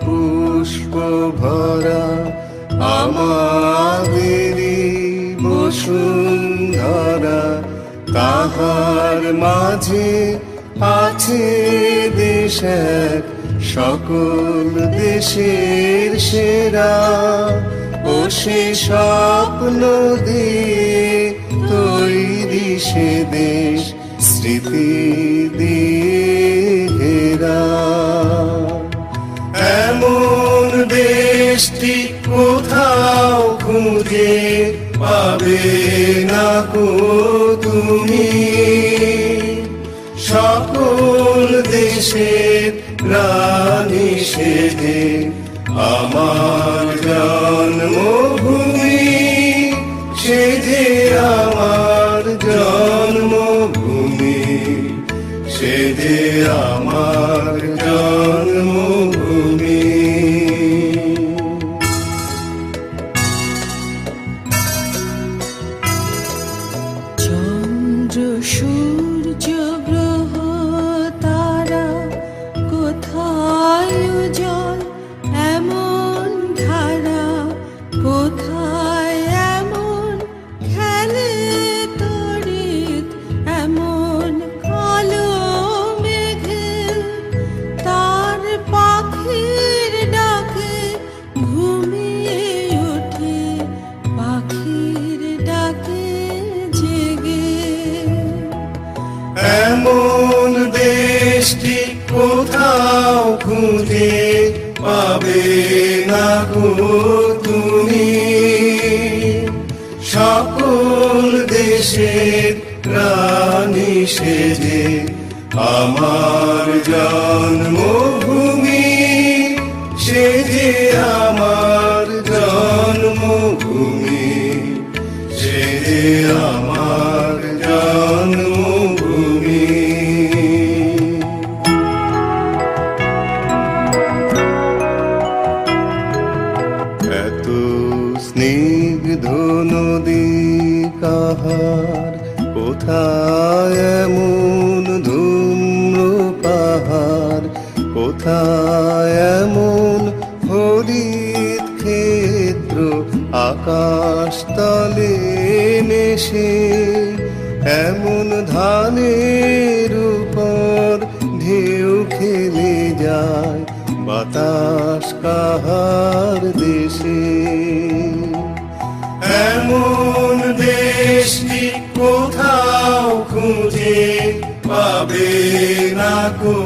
পুষ্প ভরা আমাদেরই বসুন্ধরা তাহার মাঝে আছে দেশ সকল দেশের সেরা। ও সে স্বপ্ন দিয়ে তৈরি সে দেশ, স্মৃতি এমন দেশটি কোথাও খুঁজে পাবে না কো তুমি। সকল দেশে রানী সেদে আমার জন্মভূমি সে যে আমার জন্মভূমি সে যে আমার জন্মভূমি। সূর্য কোথাও খুঁজে পাবে না তুমি। সকল দেশের রানী সেজে আমার জন্মভূমি সে যে আমার জন্মভূমি সে যে আমার এত স্নিগ্ধ নদী কাহার কোথায় এমন ধূম্র পাহাড় কোথায় এমন হরিত ক্ষেত্র আকাশ তলে মেশে এমন ধানের পাবে না কো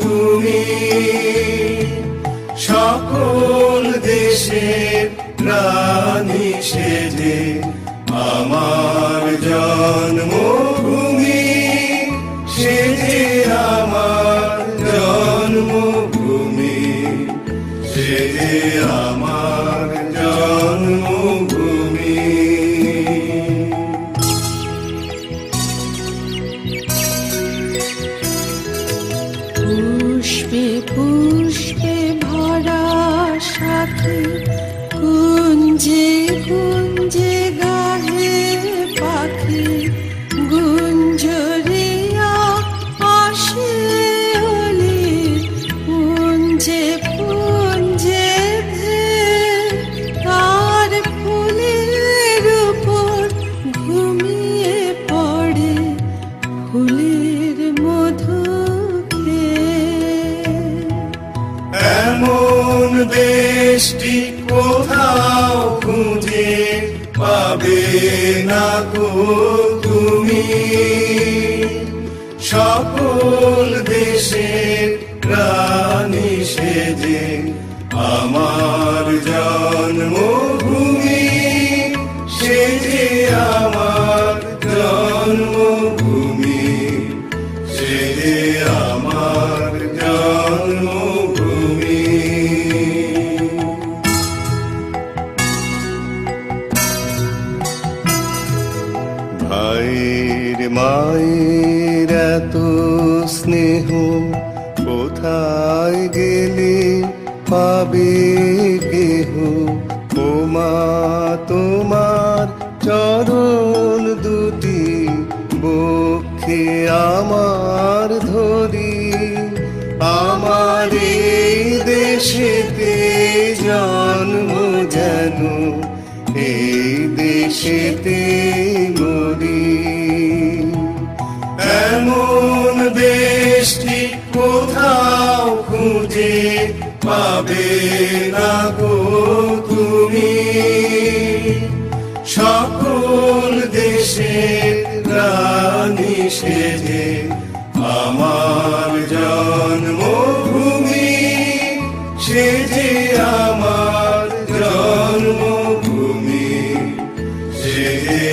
তুমি। সকল দেশের রানী সেজে আমার জন্মভূমি সে যে আমার জন্মভূমি সে যে আমার জন্মভূমি পুষ্পে পুষ্পে ভরা সাথে কুঞ্জে কুঞ্জে গাহে পাখি। দেশটি কোথাও খুঁজে পাবে না গো তুমি সকল দেশের প্রাণী সেজে আমার জন্মভূমি মায়ের মায়ের এত স্নেহ কোথায় গেলে পাবে কেহ? মা, তোমার চরণ দুটি বক্ষে আমার ধরি। আমার এই দেশেতে জন্ম যেন, এই দেশেতে পাবে না গো তুমি। সকল দেশের রানী সেজে আমার জন্মভূমি সেজে আমার জন্মভূমি সেজে